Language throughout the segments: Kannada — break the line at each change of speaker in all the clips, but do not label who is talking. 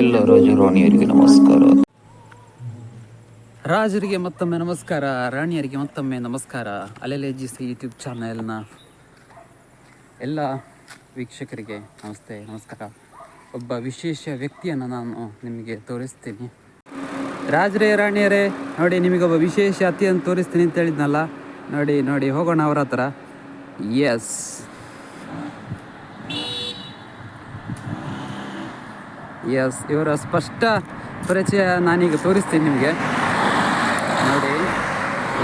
ಎಲ್ಲ ರಾಣಿಯರಿಗೆ ನಮಸ್ಕಾರ.
ರಾಜರಿಗೆ ಮತ್ತೊಮ್ಮೆ ನಮಸ್ಕಾರ, ರಾಣಿಯರಿಗೆ ಮತ್ತೊಮ್ಮೆ ನಮಸ್ಕಾರ. ಅಲೆಲೆ ಜಿ ಸಿ ಯೂಟ್ಯೂಬ್ ಚಾನೆಲ್ನ ಎಲ್ಲ ವೀಕ್ಷಕರಿಗೆ ನಮಸ್ತೆ, ನಮಸ್ಕಾರ. ಒಬ್ಬ ವಿಶೇಷ ವ್ಯಕ್ತಿಯನ್ನು ನಾನು ನಿಮಗೆ ತೋರಿಸ್ತೀನಿ. ರಾಜರೇ, ರಾಣಿಯರೇ, ನೋಡಿ ನಿಮಗೊಬ್ಬ ವಿಶೇಷ ಅತಿಯನ್ನು ತೋರಿಸ್ತೀನಿ ಅಂತ ಹೇಳಿದ್ನಲ್ಲ, ನೋಡಿ ನೋಡಿ, ಹೋಗೋಣ ಅವರ ಹತ್ರ. ಎಸ್ ಎಸ್ ಇವರ ಸ್ಪಷ್ಟ ಪರಿಚಯ ನಾನೀಗ ತೋರಿಸ್ತೀನಿ ನಿಮಗೆ. ನೋಡಿ,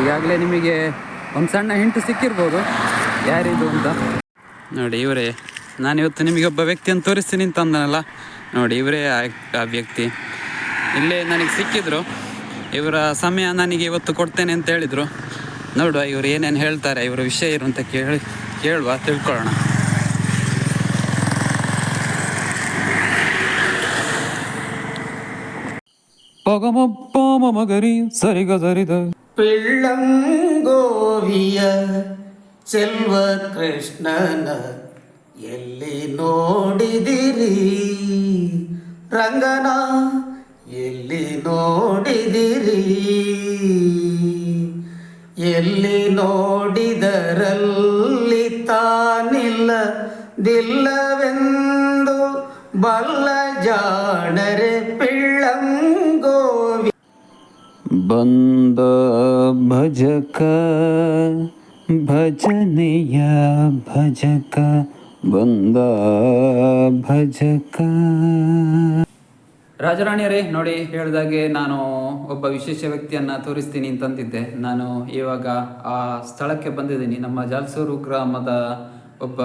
ಈಗಾಗಲೇ ನಿಮಗೆ ಒಂದು ಸಣ್ಣ ಹಿಂಟು ಸಿಕ್ಕಿರ್ಬೋದು. ಯಾರಿದು ಅಂತ. ನೋಡಿ, ಇವರೇ ನಾನಿವತ್ತು ನಿಮಗೆ ಒಬ್ಬ ವ್ಯಕ್ತಿಯನ್ನು ತೋರಿಸ್ತೀನಿ ಅಂತ ಅಂದನಲ್ಲ? ನೋಡಿ, ಇವರೇ ಆ- ವ್ಯಕ್ತಿ. ಇಲ್ಲೇ ನನಗೆ ಸಿಕ್ಕಿದ್ರು. ಇವರ ಸಮಯ ನನಗೆ ಇವತ್ತು ಕೊಡ್ತೇನೆ ಅಂತ ಹೇಳಿದರು. ನೋಡುವ ಇವರು ಏನೇನು ಹೇಳ್ತಾರೆ, ಇವರ ವಿಷಯ ಏನು ಅಂತ ಕೇಳಿ, ಕೇಳುವ, ತಿಳ್ಕೊಳ್ಳೋಣ. ಪಗಮಪ್ಪ ಮಗರಿ ಸರಿ ಸರಿದ
ಪಿಳ್ಳಂಗೋವಿಯ ಚೆಲ್ವ ಕೃಷ್ಣನ ಎಲ್ಲಿ ನೋಡಿದಿರಿ ರಂಗನ ಎಲ್ಲಿ ನೋಡಿದಿರಿ ಎಲ್ಲಿ ನೋಡಿದರಲ್ಲಿ ತಾನಿಲ್ಲ ದಿಲ್ಲವೆಂದು ಬಲ್ಲ ಜಾಣರೆ ಪಿಳ್ಳಂಗೋವಿ
ಬಂದ ಭಜಕ ಭಜನೆಯ ಭಜಕ ಬಂದ ಭಜಕ. ರಾಜರಾಣಿಯರೇ ನೋಡಿ ಹೇಳಿದಾಗೆ ನಾನು ಒಬ್ಬ ವಿಶೇಷ ವ್ಯಕ್ತಿಯನ್ನ ತೋರಿಸ್ತೀನಿ ಅಂತಂದಿದ್ದೆ ನಾನು ಇವಾಗ ಆ ಸ್ಥಳಕ್ಕೆ ಬಂದಿದ್ದೀನಿ. ನಮ್ಮ ಜಾಲ್ಸೂರು ಗ್ರಾಮದ ಒಬ್ಬ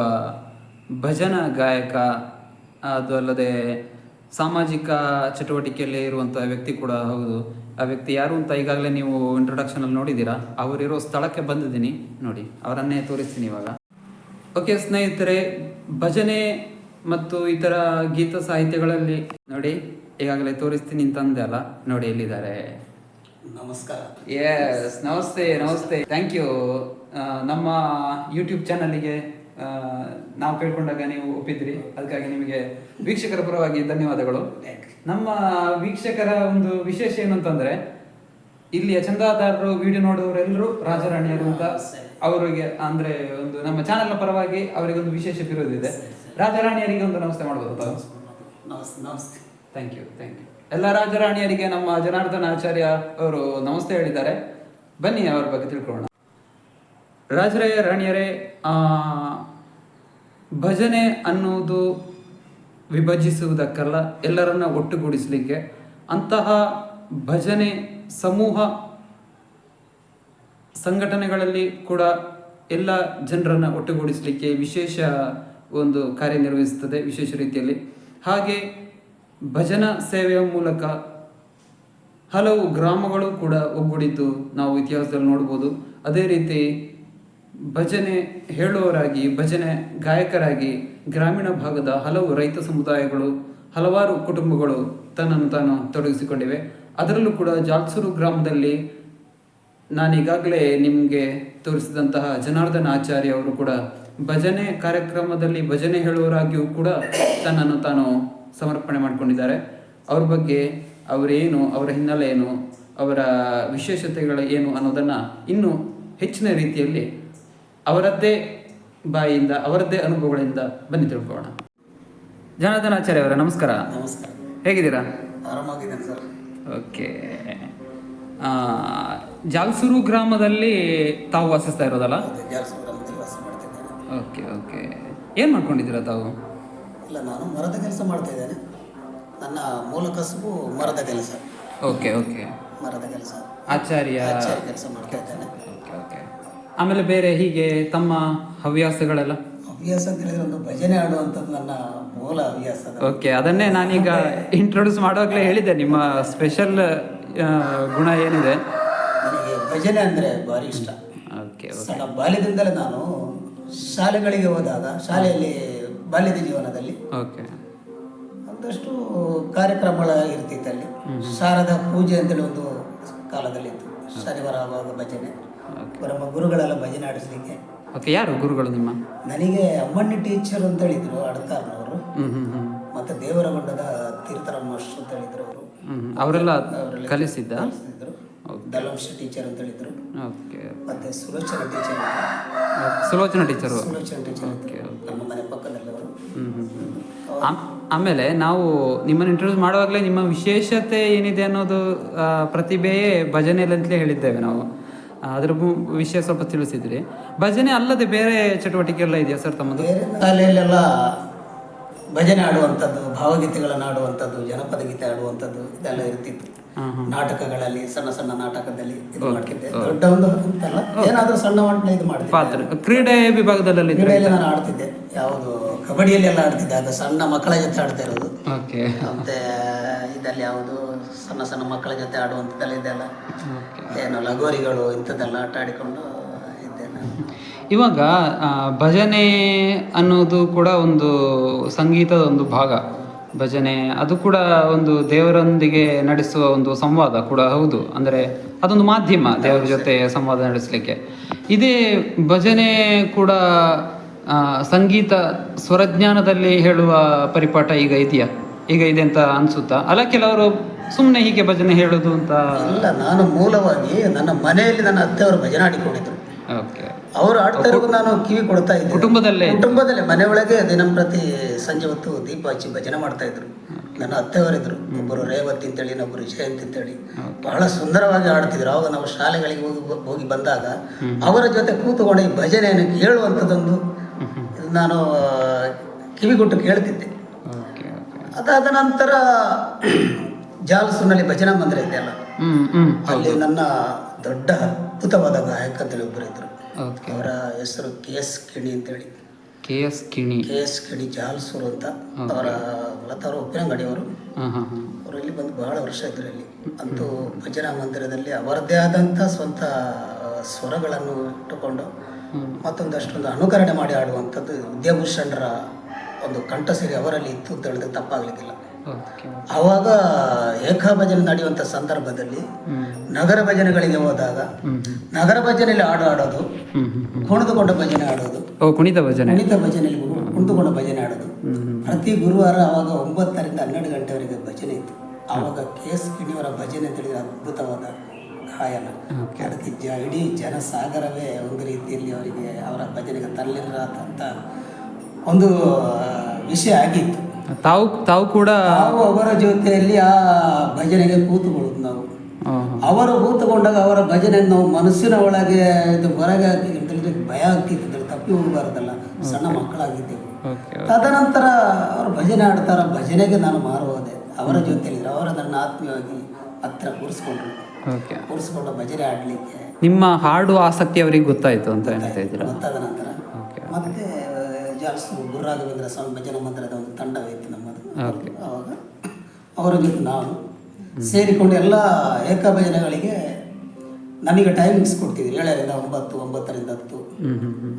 ಭಜನಾ ಗಾಯಕ ಅದು ಅಲ್ಲದೆ ಸಾಮಾಜಿಕ ಚಟುವಟಿಕೆಯಲ್ಲಿ ಇರುವಂಥ ವ್ಯಕ್ತಿ ಕೂಡ ಹೌದು. ಆ ವ್ಯಕ್ತಿ ಯಾರು ಅಂತ ಈಗಾಗಲೇ ನೀವು ಇಂಟ್ರೊಡಕ್ಷನಲ್ಲಿ ನೋಡಿದ್ದೀರಾ? ಅವರಿರೋ ಸ್ಥಳಕ್ಕೆ ಬಂದಿದ್ದೀನಿ. ನೋಡಿ ಅವರನ್ನೇ ತೋರಿಸ್ತೀನಿ ಇವಾಗ. ಓಕೆ ಸ್ನೇಹಿತರೆ ಭಜನೆ ಮತ್ತು ಇತರ ಗೀತ ಸಾಹಿತ್ಯಗಳಲ್ಲಿ ನೋಡಿ ಈಗಾಗಲೇ ತೋರಿಸ್ತೀನಿ ಅಂತಂದೆ ಅಲ್ಲ? ನೋಡಿ ಎಲ್ಲಿದ್ದಾರೆ?
ನಮಸ್ಕಾರ.
ಎಸ್ ನಮಸ್ತೆ ನಮಸ್ತೆ. ಥ್ಯಾಂಕ್ ಯು ನಮ್ಮ ಯೂಟ್ಯೂಬ್ ಚಾನಲ್ಗೆ ನಾವು ಕೇಳ್ಕೊಂಡಾಗ ನೀವು ಒಪ್ಪಿದ್ರಿ ಅದಕ್ಕಾಗಿ ನಿಮಗೆ ವೀಕ್ಷಕರ ಪರವಾಗಿ ಧನ್ಯವಾದಗಳು. ನಮ್ಮ ವೀಕ್ಷಕರ ಒಂದು ವಿಶೇಷ ಏನು ಅಂತಂದ್ರೆ ಇಲ್ಲಿಯ ಚಂದಾದಾರರು ವಿಡಿಯೋ ನೋಡುವವರೆಲ್ಲರೂ ರಾಜರಾಣಿಯರು ಅಂತ ಅವರಿಗೆ ಅಂದ್ರೆ ಒಂದು ನಮ್ಮ ಚಾನೆಲ್ನ ಪರವಾಗಿ ಅವರಿಗೆ ಒಂದು ವಿಶೇಷ ಇರೋದಿದೆ ಇದೆ. ರಾಜರಾಣಿಯರಿಗೆ ಒಂದು ನಮಸ್ತೆ ಮಾಡಬಹುದು
ನಮಸ್ತೆ
ಥ್ಯಾಂಕ್ ಯು ಥ್ಯಾಂಕ್ ಯು ಎಲ್ಲ ರಾಜರಾಣಿಯರಿಗೆ ನಮ್ಮ ಜನಾರ್ದನ ಆಚಾರ್ಯ ಅವರು ನಮಸ್ತೆ ಹೇಳಿದ್ದಾರೆ. ಬನ್ನಿ ಅವರ ಬಗ್ಗೆ ತಿಳ್ಕೊಳ್ಳೋಣ. ರಾಜರಾಯ ರಾಣಿಯರೇ ಆ, ಭಜನೆ ಅನ್ನುವುದು ವಿಭಜಿಸುವುದಕ್ಕಲ್ಲ, ಎಲ್ಲರನ್ನ ಒಟ್ಟುಗೂಡಿಸಲಿಕ್ಕೆ. ಅಂತಹ ಭಜನೆ ಸಮೂಹ ಸಂಘಟನೆಗಳಲ್ಲಿ ಕೂಡ ಎಲ್ಲ ಜನರನ್ನ ಒಟ್ಟುಗೂಡಿಸಲಿಕ್ಕೆ ವಿಶೇಷ ಒಂದು ಕಾರ್ಯನಿರ್ವಹಿಸುತ್ತದೆ, ವಿಶೇಷ ರೀತಿಯಲ್ಲಿ. ಹಾಗೆ ಭಜನಾ ಸೇವೆಯ ಮೂಲಕ ಹಲವು ಗ್ರಾಮಗಳು ಕೂಡ ಒಗ್ಗೂಡಿದ್ದು ನಾವು ಇತಿಹಾಸದಲ್ಲಿ ನೋಡ್ಬೋದು. ಅದೇ ರೀತಿ ಭಜನೆ ಹೇಳುವವರಾಗಿ, ಭಜನೆ ಗಾಯಕರಾಗಿ ಗ್ರಾಮೀಣ ಭಾಗದ ಹಲವು ರೈತ ಸಮುದಾಯಗಳು, ಹಲವಾರು ಕುಟುಂಬಗಳು ತನ್ನನ್ನು ತಾನು ತೊಡಗಿಸಿಕೊಂಡಿವೆ. ಅದರಲ್ಲೂ ಕೂಡ ಜಾಲ್ಸೂರು ಗ್ರಾಮದಲ್ಲಿ ನಾನೀಗಾಗಲೇ ನಿಮಗೆ ತೋರಿಸಿದಂತಹ ಜನಾರ್ದನ ಆಚಾರ್ಯ ಅವರು ಕೂಡ ಭಜನೆ ಕಾರ್ಯಕ್ರಮದಲ್ಲಿ ಭಜನೆ ಹೇಳುವವರಾಗಿಯೂ ಕೂಡ ತನ್ನನ್ನು ತಾನು ಸಮರ್ಪಣೆ ಮಾಡಿಕೊಂಡಿದ್ದಾರೆ. ಅವ್ರ ಬಗ್ಗೆ ಅವರೇನು, ಅವರ ಹಿನ್ನೆಲೆ ಏನು, ಅವರ ವಿಶೇಷತೆಗಳು ಏನು ಅನ್ನೋದನ್ನು ಇನ್ನೂ ಹೆಚ್ಚಿನ ರೀತಿಯಲ್ಲಿ ಅವರದ್ದೇ ಬಾಯಿಯಿಂದ ಅವರದ್ದೇ ಅನುಭವಗಳಿಂದ ಬನ್ನಿ ತಿಳ್ಕೊಳ್ಳೋಣ. ಜನಾರ್ದನ್ ಆಚಾರ್ಯ ಅವರ ನಮಸ್ಕಾರ.
ನಮಸ್ಕಾರ.
ಹೇಗಿದ್ದೀರಾ?
ಆರಾಮಾಗಿದ್ದೇನೆ ಸರ್.
ಓಕೆ. ಜಾಲ್ಸೂರು ಗ್ರಾಮದಲ್ಲಿ ತಾವು ವಾಸಿಸ್ತಾ ಇರೋದಲ್ಲ?
ಗ್ರಾಮದಲ್ಲಿ ವಾಸ ಮಾಡ್ತಿದ್ದೇನೆ.
Okay okay. ಏನು ಮಾಡ್ಕೊಂಡಿದ್ದೀರಾ ತಾವು?
ಇಲ್ಲ ನಾನು ಮರದ ಕೆಲಸ ಮಾಡ್ತಾ ಇದ್ದೇನೆ. ನನ್ನ ಮೂಲ ಕಸುಬು ಮರದ ಕೆಲಸ.
Okay okay.
ಮರದ ಕೆಲಸ.
ಆಚಾರ್ಯ
ಆಚಾರ್ಯ ಕೆಲಸ ಮಾಡ್ತಾ ಇದ್ದೇನೆ.
ಆಮೇಲೆ ಬೇರೆ ಹೀಗೆ ತಮ್ಮ ಹವ್ಯಾಸಗಳೆಲ್ಲ?
ಹವ್ಯಾಸ ಅಂತ ಹೇಳಿದ್ರೆ ಒಂದು ಭಜನೆ ಆಡುವಂಥದ್ದು ನನ್ನ ಮೂಲ ಹವ್ಯಾಸ.
ಓಕೆ ಅದನ್ನೇ ನಾನೀಗ ಇಂಟ್ರೊಡ್ಯೂಸ್ ಮಾಡುವಾಗಲೇ ಹೇಳಿದೆ ನಿಮ್ಮ ಸ್ಪೆಷಲ್ ಗುಣ ಏನಿದೆ?
ನನಗೆ ಭಜನೆ ಅಂದರೆ ಭಾರಿ ಇಷ್ಟ.
ಓಕೆ
ಸಣ್ಣ ಬಾಲ್ಯದಿಂದಲೇ ನಾನು ಶಾಲೆಗಳಿಗೆ ಹೋದಾಗ ಶಾಲೆಯಲ್ಲಿ ಬಾಲ್ಯದ ಜೀವನದಲ್ಲಿ
ಓಕೆ
ಒಂದಷ್ಟು ಕಾರ್ಯಕ್ರಮಗಳ ಇರ್ತಿತ್ತು ಅಲ್ಲಿ. ಶಾರದಾ ಪೂಜೆ ಅಂತೇಳಿ ಒಂದು ಕಾಲದಲ್ಲಿ ಇತ್ತು. ಶನಿವಾರ ಆಗುವಾಗ ಭಜನೆ. ನಮ್ಮ ಗುರುಗಳೆಲ್ಲ ಭಜನೆ ಆಡಿಸ್ಲಿಕ್ಕೆ.
ಓಕೆ ಯಾರು ಗುರುಗಳು ನಿಮ್ಮ?
ನನಗೆ ಅಮ್ಮಣ್ಣಿ ಟೀಚರ್ ಅಂತ ಹೇಳಿದ್ರು ಅಡಕಾರ್ನವರು. ಮತ್ತೆ ದೇವರಗೊಂಡದ ತೀರ್ಥರಾಮ್ ಮಾಸ್ಟರ್ ಅಂತ ಹೇಳಿದ್ರು ಅವರು.
ಅವರೆಲ್ಲ ಕಲಿಸಿದ್ದ?
ದಲಂಶ ಟೀಚರ್ ಅಂತ ಹೇಳಿದ್ರು.
ಓಕೆ
ಮತ್ತೆ Sulochana teacher
Sulochana teacher
Sulochana teacher
okay
ನಮ್ಮ ಮನೆ ಪಕ್ಕದಲ್ಲಿ ಅವರು.
ಆಮೇಲೆ ನಾವು ನಿಮ್ಮನ್ನು ಇಂಟ್ರೊಡ್ಯೂಸ್ ಮಾಡುವಾಗಲೇ ನಿಮ್ಮ ವಿಶೇಷತೆ ಏನಿದೆ ಅನ್ನೋದು ಪ್ರತಿಭೆಯೇ ಭಜನೆಯಲ್ಲಿ ಅಂತಲೇ ಹೇಳಿದ್ದೇವೆ ನಾವು. ಅದ್ರ ವಿಷಯ ಸ್ವಲ್ಪ ತಿಳಿಸಿದ್ರಿ. ಭಜನೆ ಅಲ್ಲದೆ ಬೇರೆ ಚಟುವಟಿಕೆ ಎಲ್ಲ ಇದೆಯಾ ಸರ್ ತಮ್ಮದು?
ಶಾಲೆಯಲ್ಲೆಲ್ಲ ಭಜನೆ ಆಡುವಂಥದ್ದು, ಭಾವಗೀತೆಗಳನ್ನು ಆಡುವಂಥದ್ದು, ಜನಪದ ಗೀತೆ ಆಡುವಂಥದ್ದು ಇದೆಲ್ಲ ಇರ್ತಿತ್ತು. ನಾಟಕಗಳಲ್ಲಿ ಸಣ್ಣ ಸಣ್ಣ ನಾಟಕದಲ್ಲಿ ಇದು ಮಾಡ್ತಿದ್ದೆ. ದೊಡ್ಡ ಒಂದು ಅಂತಲ್ಲ ಏನಾದರೂ ಸಣ್ಣ ಮಟ್ಟದ ಇದು ಮಾಡ್ತಿದ್ದೆ.
ಕ್ರೀಡೆ ವಿಭಾಗದಲ್ಲಿ
ಕ್ರೀಡೆಯಲ್ಲಿ ನಾನು ಆಡ್ತಿದ್ದೆ. ಯಾವುದು ಕಬಡ್ಡಿಯಲ್ಲಿ ಎಲ್ಲ ಆಡ್ತಿದ್ದೆ. ಅದು ಸಣ್ಣ ಮಕ್ಕಳ ಜೊತೆ ಆಡ್ತಾ ಇರೋದು.
ಓಕೆ
ಮತ್ತೆ ಇದರಲ್ಲಿ ಯಾವುದು ಸಣ್ಣ ಸಣ್ಣ ಮಕ್ಕಳ ಜೊತೆ ಆಡುವಂಥದ್ದೆಲ್ಲ ಇದೆಲ್ಲ ಏನು ಲಗೋರಿಗಳು ಇಂಥದ್ದೆಲ್ಲ ಆಟ ಆಡಿಕೊಂಡು ಇದ್ದೆ ನಾನು.
ಇವಾಗ ಭಜನೆ ಅನ್ನೋದು ಕೂಡ ಒಂದು ಸಂಗೀತದ ಒಂದು ಭಾಗ. ಭಜನೆ ಅದು ಕೂಡ ಒಂದು ದೇವರೊಂದಿಗೆ ನಡೆಸುವ ಒಂದು ಸಂವಾದ ಕೂಡ ಹೌದು. ಅಂದರೆ ಅದೊಂದು ಮಾಧ್ಯಮ ದೇವರ ಜೊತೆ ಸಂವಾದ ನಡೆಸಲಿಕ್ಕೆ. ಇದೇ ಭಜನೆ ಕೂಡ ಸಂಗೀತ ಸ್ವರಜ್ಞಾನದಲ್ಲಿ ಹೇಳುವ ಪರಿಪಾಠ ಈಗ ಇದೆಯಾ? ಈಗ ಇದೆ ಅಂತ ಅನ್ಸುತ್ತಾ? ಅಲ್ಲ ಕೆಲವರು ಸುಮ್ಮನೆ ಹೀಗೆ ಭಜನೆ ಹೇಳೋದು ಅಂತ
ಇಲ್ಲ ನಾನು ಮೂಲವಾಗಿ ನನ್ನ ಮನೆಯಲ್ಲಿ ನನ್ನ ಅತ್ತೆಯವರು ಭಜನೆ ಆಡಿಕೊಂಡಿದ್ರು
ಓಕೆ.
ಅವರು ಆಡ್ತಾ ಇರೋದು ನಾನು ಕಿವಿ ಕೊಡ್ತಾ ಇದ್ದೆ
ಕುಟುಂಬದಲ್ಲೇ?
ಕುಟುಂಬದಲ್ಲೇ. ಮನೆಯೊಳಗೆ ದಿನಂಪ್ರತಿ ಸಂಜೆ ಹೊತ್ತು ದೀಪ ಹಚ್ಚಿ ಭಜನೆ ಮಾಡ್ತಾ ಇದ್ರು. ನನ್ನ ಅತ್ತೆಯವರಿದ್ರು ಒಬ್ಬರು ರೇವತಿ ಅಂತೇಳಿ ಇನ್ನೊಬ್ಬರು ಜಯಂತಿ ಅಂತೇಳಿ. ಬಹಳ ಸುಂದರವಾಗಿ ಆಡ್ತಿದ್ರು. ಅವಾಗ ನಾವು ಶಾಲೆಗಳಿಗೆ ಹೋಗಿ ಹೋಗಿ ಬಂದಾಗ ಅವರ ಜೊತೆ ಕೂತುಕೊಂಡು ಈ ಭಜನೆಯನ್ನು ಕೇಳುವಂಥದ್ದೊಂದು ನಾನು ಕಿವಿಗೊಟ್ಟು ಕೇಳ್ತಿದ್ದೆ. ಅದಾದ ನಂತರ ಜಾಲಸುನಲ್ಲಿ ಭಜನಾ ಮಂದಿರ ಇದೆಯಲ್ಲ ಅಲ್ಲಿ? ನನ್ನ ದೊಡ್ಡ ಅದ್ಭುತವಾದ ಗಾಯಕ ಅಂತೇಳಿ ಒಬ್ಬರು ಇದ್ರು.
ಓಕೆ.
ಅವರ ಹೆಸರು ಕೆ ಎಸ್ ಕಿಣಿ ಅಂತೇಳಿ.
K S Kini.
K S Kini Jalsoor ಅಂತ. ಅವರ ಮೂಲತಃ ಉಪ್ಪಿನಂಗಡಿಯವರು.
ಹಾಂ ಹಾಂ ಹಾಂ.
ಅವರು ಇಲ್ಲಿ ಬಂದು ಬಹಳ ವರ್ಷ ಇದ್ರು ಇಲ್ಲಿ. ಅಂತೂ ಭಜನಾ ಮಂದಿರದಲ್ಲಿ ಅವರದ್ದೇ ಆದಂಥ ಸ್ವಂತ ಸ್ವರಗಳನ್ನು ಇಟ್ಟುಕೊಂಡು ಮತ್ತೊಂದಷ್ಟೊಂದು ಅನುಕರಣೆ ಮಾಡಿ ಆಡುವಂಥದ್ದು ವಿದ್ಯಾಭೂಷಣರ ಒಂದು ಕಂಠಸಿರಿ ಅವರಲ್ಲಿ ಇತ್ತು ಅಂತ ಹೇಳಿದ್ರೆ ತಪ್ಪಾಗಲಿಕ್ಕಿಲ್ಲ. ಆವಾಗ ಏಕಾ ಭಜನೆ ನಡೆಯುವಂಥ ಸಂದರ್ಭದಲ್ಲಿ ನಗರ ಭಜನೆಗಳಿಗೆ ಹೋದಾಗ ನಗರ ಭಜನೆಯಲ್ಲಿ ಹಾಡು ಆಡೋದು ಕುಣಿದುಕೊಂಡ ಭಜನೆ ಆಡೋದು
ಕುಣಿತ ಭಜನೆ.
ಕುಣಿತ ಭಜನೆಯಲ್ಲಿ ಕುಣಿದುಕೊಂಡ ಭಜನೆ ಆಡೋದು ಪ್ರತಿ ಗುರುವಾರ ಅವಾಗ ಒಂಬತ್ತರಿಂದ ಹನ್ನೆರಡು ಗಂಟೆವರೆಗೆ ಭಜನೆ ಇತ್ತು. ಅವಾಗ ಕೆ ಎಸ್ ಕಿಣಿಯವರ ಭಜನೆ ಅಂತ ಹೇಳಿದ್ರೆ ಅದ್ಭುತವಾದ ಗಾಯನ. ಅದಕ್ಕೆ ಜ ಇಡೀ ಜನಸಾಗರವೇ ಒಂದು ರೀತಿಯಲ್ಲಿ ಅವರಿಗೆ ಅವರ ಭಜನೆಗೆ ತರಲಿಲ್ಲ ಒಂದು ವಿಷಯ ಆಗಿತ್ತು.
ತಾವು ತಾವು ಕೂಡ
ನಾವು ಅವರ ಜೊತೆಯಲ್ಲಿ ಆ ಭಜನೆಗೆ ಕೂತುಕೊಳ್ಳೋದು ನಾವು. ಅವರು ಕೂತುಕೊಂಡಾಗ ಅವರ ಭಜನೆ ನಾವು ಮನಸ್ಸಿನ ಒಳಗೆ ಇದು ಹೊರಗೆ ಹಾಕಿ ಭಯ ಆಗ್ತಿತ್ತು ತಪ್ಪಿ ಹೋಗಬಾರ್ದಲ್ಲ ಸಣ್ಣ ಮಕ್ಕಳಾಗಿದ್ದೆವು. ತದನಂತರ ಅವರು ಭಜನೆ ಆಡ್ತಾರ ಭಜನೆಗೆ ನಾನು ಮಾರುವುದೇ. ಅವರ ಜೊತೆಯಲ್ಲಿ ಅವರ ನನ್ನ ಆತ್ಮೀಯವಾಗಿ ಹತ್ರ ಕೂರಿಸ್ಕೊಂಡ್ರು. ಕೂರಿಸ್ಕೊಂಡು ಭಜನೆ ಆಡಲಿಕ್ಕೆ
ನಿಮ್ಮ ಹಾಡು ಆಸಕ್ತಿ ಅವರಿಗೆ ಗೊತ್ತಾಯ್ತು ಅಂತ ಹೇಳ್ತಾ ಇದ್ದೀರಾ?
ಗೊತ್ತಾದ ನಂತರ ಮತ್ತೆ ಜಾಲ್ಸು ಗುರುರಾಘವೇಂದ್ರ ಸ್ವಾಮಿ ಭಜನಾ ಮಂದಿರದ ಒಂದು ತಂಡವಿತ್ತು ನಮ್ಮದು. ಆವಾಗ ಅವರ ಜೊತೆ ನಾನು ಸೇರಿಕೊಂಡು ಎಲ್ಲ ಏಕ ಭಜನೆಗಳಿಗೆ ನಮಗೆ ಟೈಮಿಂಗ್ಸ್ ಕೊಡ್ತಿದ್ವಿ ಏಳರಿಂದ ಒಂಬತ್ತು ಒಂಬತ್ತರಿಂದ ಹತ್ತು.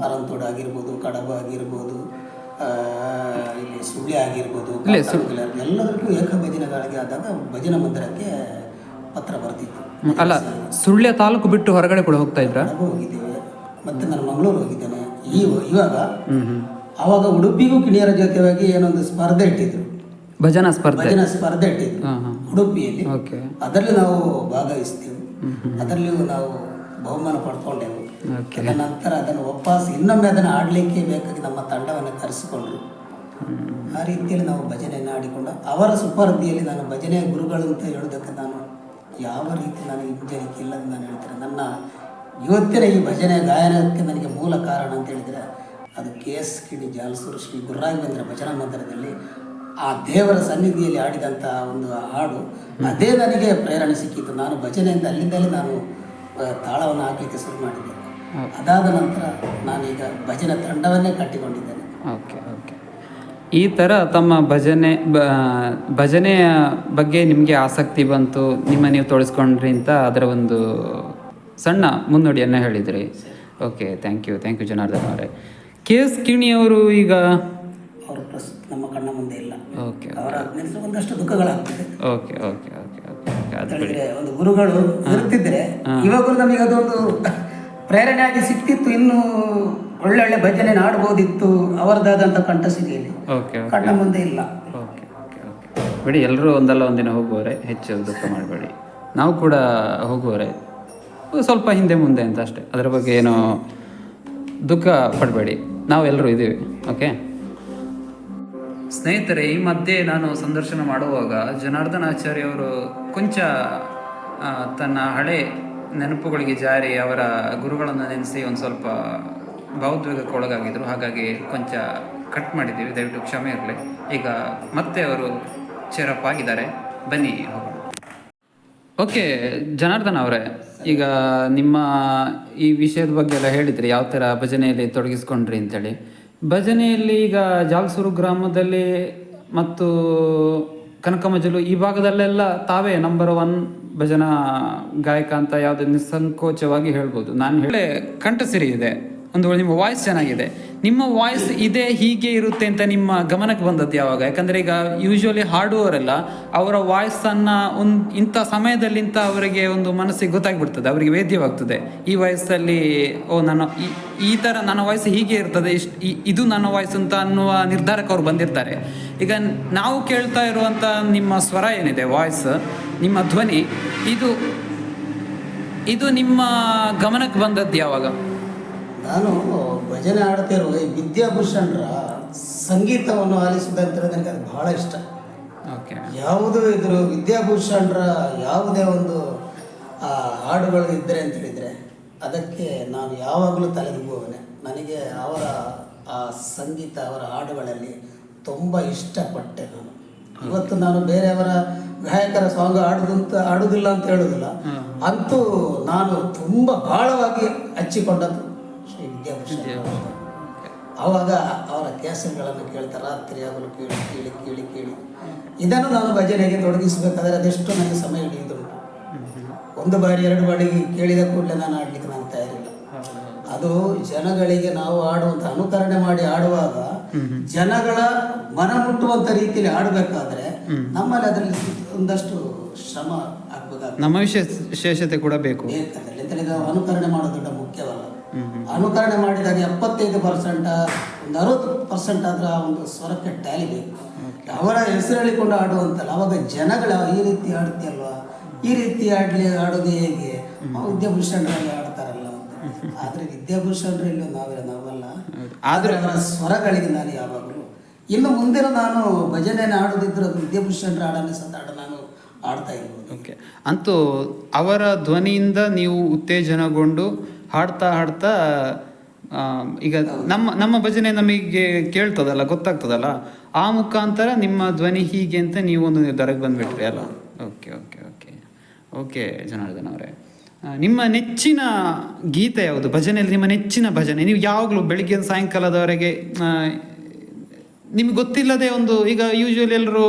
ಅರಂತೋಡ ಆಗಿರ್ಬೋದು ಕಡಬ ಆಗಿರ್ಬೋದು ಇಲ್ಲಿ ಸುಳ್ಳಿ ಆಗಿರ್ಬೋದು ಎಲ್ಲದಕ್ಕೂ ಏಕ ಭಜನೆಗಳಿಗೆ ಆದಾಗ ಭಜನಾ ಮಂದಿರಕ್ಕೆ ಪತ್ರ ಬರ್ತಿತ್ತು.
ಅಲ್ಲ ಸುಳ್ಯ ತಾಲೂಕು ಬಿಟ್ಟು ಹೊರಗಡೆ ಕೂಡ ಹೋಗ್ತಾ ಇದ್ರೆ?
ಹೋಗಿದ್ದೇವೆ. ಮತ್ತೆ ನಾನು ಮಂಗಳೂರು ಹೋಗಿದ್ದೇನೆ. ಈ ಇವಾಗ ಆವಾಗ ಉಡುಪಿಗೂ ಕಿಣಿಯರ ಜೊತೆಯಾಗಿ ಏನೊಂದು ಸ್ಪರ್ಧೆ ಇಟ್ಟಿದ್ರು.
ಭಜನಾ ಸ್ಪರ್ಧೆ.
ಭಜನಾ ಸ್ಪರ್ಧೆ ಇಟ್ಟಿದ್ರು ಉಡುಪಿಯಲ್ಲಿ. ಅದರಲ್ಲಿ ನಾವು ಭಾಗವಹಿಸ್ತೀವಿ. ಅದರಲ್ಲಿ ನಾವು ಬಹುಮಾನ ಪಡ್ಕೊಂಡೆವು ನಂತರ ಅದನ್ನು ವಾಪಸ್ ಇನ್ನೊಮ್ಮೆ ಅದನ್ನು ಆಡಲಿಕ್ಕೆ ಬೇಕಾಗಿ ನಮ್ಮ ತಂಡವನ್ನು ಕರೆಸಿಕೊಂಡ್ರು. ಆ ರೀತಿಯಲ್ಲಿ ನಾವು ಭಜನೆಯನ್ನು ಆಡಿಕೊಂಡು ಅವರ ಸುಪರ್ಧಿಯಲ್ಲಿ ನಾನು ಭಜನೆಯ ಗುರುಗಳು ಅಂತ ಹೇಳೋದಕ್ಕೆ ನಾನು ಯಾವ ರೀತಿ ನಾನು ಹಿಂಜರಿಕೆ ಇಲ್ಲ ಅಂತ ನಾನು ಹೇಳ್ತೇನೆ. ನನ್ನ ಇವತ್ತಿನ ಈ ಭಜನೆ ಗಾಯನಕ್ಕೆ ನನಗೆ ಮೂಲ ಕಾರಣ ಅಂತ ಹೇಳಿದರೆ ಅದು ಕೆ ಎಸ್ ಕಿಡಿ ಜಾಲಸೂರು ಶ್ರೀ ಗುರುರಾಘವೇಂದ್ರ ಭಜನಾ ಮಂದಿರದಲ್ಲಿ ಆ ದೇವರ ಸನ್ನಿಧಿಯಲ್ಲಿ ಆಡಿದಂಥ ಒಂದು ಹಾಡು. ಅದೇ ನನಗೆ ಪ್ರೇರಣೆ ಸಿಕ್ಕಿತ್ತು ನಾನು ಭಜನೆಯಿಂದ ಅಲ್ಲಿಂದಲೇ ನಾನು ತಾಳವನ್ನು ಹಾಕಲಿಕ್ಕೆ ಶುರು ಮಾಡಿದ್ದೆ ಅದಾದ ನಂತರ ನಾನೀಗ ಭಜನೆ ತಂಡವನ್ನೇ ಕಟ್ಟಿಕೊಂಡಿದ್ದೇನೆ.
Okay okay. ಈ ಥರ ತಮ್ಮ ಭಜನೆ ಬ ಭಜನೆಯ ಬಗ್ಗೆ ನಿಮಗೆ ಆಸಕ್ತಿ ಬಂತು ನಿಮ್ಮ ನೀವು ತೊಳಸ್ಕೊಂಡ್ರಿ ಅಂತ ಅದರ ಒಂದು ಸಣ್ಣ ಮುನ್ನುಡಿಯನ್ನು ಹೇಳಿದ್ರಿ. Okay thank you thank you Janardhan ಅವರೇ. ಕೆ ಎಸ್ ಕಿಣಿಯವರು ಈಗ?
ಅವರು ಪ್ರಸ್ತುತ ನಮ್ಮ ಕಣ್ಣ ಮುಂದೆ ಇಲ್ಲ.
ಓಕೆ
ಅವರ ಒಂದಷ್ಟು ದುಃಖಗಳಾಗ್ತದೆ.
ಓಕೆ ಓಕೆ ಓಕೆ ಓಕೆ ಅದರಲ್ಲಿ ಅದು ಬಿಡಿ.
ಹೇಳಿದ್ರೆ ಒಂದು ಗುರುಗಳು ಇರ್ತಿದ್ರೆ ಇವಾಗಲೂ ನಮಗೆ ಅದೊಂದು ಪ್ರೇರಣೆಯಾಗಿ ಸಿಕ್ತಿತ್ತು ಇನ್ನು ಒಳ್ಳೊಳ್ಳೆ ಭಜನೆ ಆಡ್ಬೋದಿತ್ತು ಅವರದಾದಂಥ ಕಂಠಸಿರಿಯಲ್ಲಿ
ಓಕೆ.
ಕಣ್ಣ ಮುಂದೆ ಇಲ್ಲ.
Okay okay okay. ಬಿಡಿ ಎಲ್ಲರೂ ಒಂದಲ್ಲ ಒಂದಿನ ಹೋಗುವವರೆ ಹೆಚ್ಚು ದುಃಖ ಮಾಡಬೇಡಿ. ನಾವು ಕೂಡ ಹೋಗುವವರೆ ಸ್ವಲ್ಪ ಹಿಂದೆ ಮುಂದೆ ಅಂತ ಅಷ್ಟೇ. ಅದರ ಬಗ್ಗೆ ಏನು ದುಃಖ ಪಡಬೇಡಿ. ನಾವೆಲ್ಲರೂ ಇದ್ದೀವಿ, ಓಕೆ? ಸ್ನೇಹಿತರೆ, ಈ ಮಧ್ಯೆ ನಾನು ಸಂದರ್ಶನ ಮಾಡುವಾಗ ಜನಾರ್ದನ ಆಚಾರ್ಯ ಅವರು ಕೊಂಚ ತನ್ನ ಹಳೆ ನೆನಪುಗಳಿಗೆ ಜಾರಿ ಅವರ ಗುರುಗಳನ್ನು ನೆನೆಸಿ ಒಂದು ಸ್ವಲ್ಪ ಭಾವೋದ್ವೇಗಕ್ಕೆ ಒಳಗಾಗಿದ್ರು. ಹಾಗಾಗಿ ಕೊಂಚ ಕಟ್ ಮಾಡಿದ್ದೀವಿ. ದಯವಿಟ್ಟು ಕ್ಷಮೆ ಇರಲಿ. ಈಗ ಮತ್ತೆ ಅವರು ಚೇರಪ್ ಆಗಿದ್ದಾರೆ. ಬನ್ನಿ ಹೋಗೋಣ. ಓಕೆ, ಜನಾರ್ದನ್ ಅವರೇ, ಈಗ ನಿಮ್ಮ ಈ ವಿಷಯದ ಬಗ್ಗೆ ಎಲ್ಲ ಹೇಳಿದ್ರಿ, ಯಾವ ಥರ ಭಜನೆಯಲ್ಲಿ ತೊಡಗಿಸ್ಕೊಂಡ್ರಿ ಅಂತೇಳಿ. ಭಜನೆಯಲ್ಲಿ ಈಗ ಜಾಲ್ಸೂರು ಗ್ರಾಮದಲ್ಲಿ ಮತ್ತು ಕನಕಮಜಲು ಈ ಭಾಗದಲ್ಲೆಲ್ಲ ತಾವೇ ನಂಬರ್ ಒನ್ ಭಜನಾ ಗಾಯಕ ಅಂತ ಯಾವುದೇ ನಿಸ್ಸಂಕೋಚವಾಗಿ ಹೇಳ್ಬೋದು. ನಾನು ಹೇಳಿ, ಕಂಠಸಿರಿ ಇದೆ. ಒಂದು ನಿಮ್ಮ ವಾಯ್ಸ್ ಚೆನ್ನಾಗಿದೆ. ನಿಮ್ಮ ವಾಯ್ಸ್ ಇದೇ, ಹೀಗೆ ಇರುತ್ತೆ ಅಂತ ನಿಮ್ಮ ಗಮನಕ್ಕೆ ಬಂದದ್ದು ಯಾವಾಗ? ಯಾಕಂದ್ರೆ ಈಗ ಯೂಶ್ವಲಿ ಹಾಡುವವರೆಲ್ಲ ಅವರ ವಾಯ್ಸನ್ನು ಒಂದು ಇಂಥ ಸಮಯದಲ್ಲಿ ಇಂಥ ಅವರಿಗೆ ಒಂದು ಮನಸ್ಸಿಗೆ ಗೊತ್ತಾಗ್ಬಿಡ್ತದೆ, ಅವರಿಗೆ ವೇದ್ಯವಾಗ್ತದೆ. ಈ ವಯಸ್ಸಲ್ಲಿ ಓ, ನನ್ನ, ಈ- ಥರ ನನ್ನ ವಾಯ್ಸ್ ಹೀಗೆ ಇರ್ತದೆ, ಇಷ್ಟು ಇದು ನನ್ನ ವಾಯ್ಸ್ ಅಂತ ಅನ್ನುವ ನಿರ್ಧಾರಕ್ಕೆ ಅವ್ರು ಬಂದಿರ್ತಾರೆ. ಈಗ ನಾವು ಕೇಳ್ತಾ ಇರುವಂಥ ನಿಮ್ಮ ಸ್ವರ ಏನಿದೆ ವಾಯ್ಸ್ ನಿಮ್ಮ ಧ್ವನಿ, ಇದು ಇದು ನಿಮ್ಮ ಗಮನಕ್ಕೆ ಬಂದದ್ದು ಯಾವಾಗ?
ನಾನು ಭಜನೆ ಆಡ್ತಿರುವ ಈ ವಿದ್ಯಾಭೂಷಣರ ಸಂಗೀತವನ್ನು ಆಲಿಸುವುದಂತ ನನಗೆ ಅದು ಬಹಳ ಇಷ್ಟ.
ಓಕೆ.
ಯಾವುದು ಇದ್ರು ವಿದ್ಯಾಭೂಷಣರ ಯಾವುದೇ ಒಂದು ಆ, ಹಾಡುಗಳು ಇದ್ದರೆ ಅಂತ ಹೇಳಿದರೆ ಅದಕ್ಕೆ ನಾನು ಯಾವಾಗಲೂ ತಲೆದುಗುವವನೇ ನನಗೆ ಅವರ ಆ ಸಂಗೀತ ಅವರ ಹಾಡುಗಳಲ್ಲಿ ತುಂಬ ಇಷ್ಟಪಟ್ಟೆ ನಾನು. ಇವತ್ತು ನಾನು ಬೇರೆಯವರ ಗಾಯಕರ ಸಾಂಗ್ ಆಡದಂತ ಆಡುದಿಲ್ಲ ಅಂತ ಹೇಳುದಿಲ್ಲ. ಅಂತೂ ನಾನು ತುಂಬ ಬಹಳವಾಗಿ ಹಚ್ಚಿಕೊಂಡದ್ದು. ಆವಾಗ ಅವರ ಕ್ಯಾಸೆಟ್ಗಳನ್ನು ಕೇಳ್ತಾರೆ ರಾತ್ರಿ ಆಗಲು ಕೇಳಿ ಕೇಳಿ ಕೇಳಿ ಕೇಳಿ. ಇದನ್ನು ನಾನು ಭಜನೆಗೆ ತೊಡಗಿಸಬೇಕಾದ್ರೆ ಅದೆಷ್ಟು ನನಗೆ ಸಮಯ ಹಿಡಿಯುವುದುಂಟು ಒಂದು ಬಾರಿ ಎರಡು ಬಾರಿ ಕೇಳಿದ ಕೂಡಲೇ ನಾನು ಆಡ್ಲಿಕ್ಕೆ ನಾನು ತಯಾರಿಲ್ಲ. ಅದು ಜನಗಳಿಗೆ ನಾವು ಆಡುವಂತ ಅನುಕರಣೆ ಮಾಡಿ ಆಡುವಾಗ ಜನಗಳ ಮನ ಮುಟ್ಟುವಂಥ ರೀತಿಯಲ್ಲಿ ಆಡಬೇಕಾದ್ರೆ ನಮ್ಮಲ್ಲಿ ಅದರಲ್ಲಿ ಒಂದಷ್ಟು ಶ್ರಮ ಆಗ್ಬೇಕಾಗ್ತದೆ.
ನಮ್ಮ ವಿಶೇಷ ವಿಶೇಷತೆ ಕೂಡ ಬೇಕು.
ಬೇಕಾದಲ್ಲಿ ಅನುಕರಣೆ ಮಾಡೋದು ದೊಡ್ಡ ಅನುಕರಣೆ ಮಾಡಿದಾಗ ಎಪ್ಪತ್ತೈದು ಪರ್ಸೆಂಟ್ ಒಂದು ಅರವತ್ತು ಪರ್ಸೆಂಟ್ ಆದ್ರೆ ಆ ಒಂದು ಸ್ವರಕ್ಕೆ ಟ್ಯಾಲಿ ಬೇಕು. ಅವರ ಹೆಸರು ಹೇಳಿಕೊಂಡು ಆಡುವಂತಲ್ಲ ಅವಾಗ ಜನಗಳ ಈ ರೀತಿ ಆಡ್ತೀಯಲ್ವಾ ಈ ರೀತಿ ಆಡ್ಲಿ ಆಡೋದು ಹೇಗೆ? ವಿದ್ಯಾಭೂಷಣರಲ್ಲಿ ಆಡ್ತಾರಲ್ಲ. ಆದ್ರೆ ವಿದ್ಯಾಭೂಷಣರಲ್ಲಿ ನಾವೇ ನಾವಲ್ಲ ಆದ್ರೆ ಅವರ ಸ್ವರಗಳಿಗೆ ನಾನು ಯಾವಾಗಲೂ ಇನ್ನು ಮುಂದಿನ ನಾನು ಭಜನೆ ಆಡೋದಿದ್ರೆ ವಿದ್ಯಾಭೂಷಣರ ಹಾಡನ್ನೇ ಸತ ಹಾಡು ನಾನು ಆಡ್ತಾ ಇರ್ಬೋದು.
ಓಕೆ ಅಂತೂ ಅವರ ಧ್ವನಿಯಿಂದ ನೀವು ಉತ್ತೇಜನಗೊಂಡು ಹಾಡ್ತಾ ಹಾಡ್ತಾ ಈಗ ನಮ್ಮ ನಮ್ಮ ಭಜನೆ ನಮಗೆ ಕೇಳ್ತದಲ್ಲ, ಗೊತ್ತಾಗ್ತದಲ್ಲ? ಆ ಮುಖಾಂತರ ನಿಮ್ಮ ಧ್ವನಿ ಹೀಗೆ ಅಂತ ನೀವು ಒಂದು ನಿರ್ಧಾರಕ್ಕೆ ಬಂದ್ಬಿಟ್ರಿ, ಅಲ್ಲ? Okay okay okay. Okay, Janardhan ಅವರೇ. ನಿಮ್ಮ ನೆಚ್ಚಿನ ಗೀತೆ ಯಾವುದು? ಭಜನೆಯಲ್ಲಿ ನಿಮ್ಮ ನೆಚ್ಚಿನ ಭಜನೆ? ನೀವು ಯಾವಾಗಲೂ ಬೆಳಿಗ್ಗೆ ಸಾಯಂಕಾಲದವರೆಗೆ ನಿಮ್ಗೆ ಗೊತ್ತಿಲ್ಲದೆ ಒಂದು, ಈಗ ಯೂಶುವಲಿ ಎಲ್ಲರೂ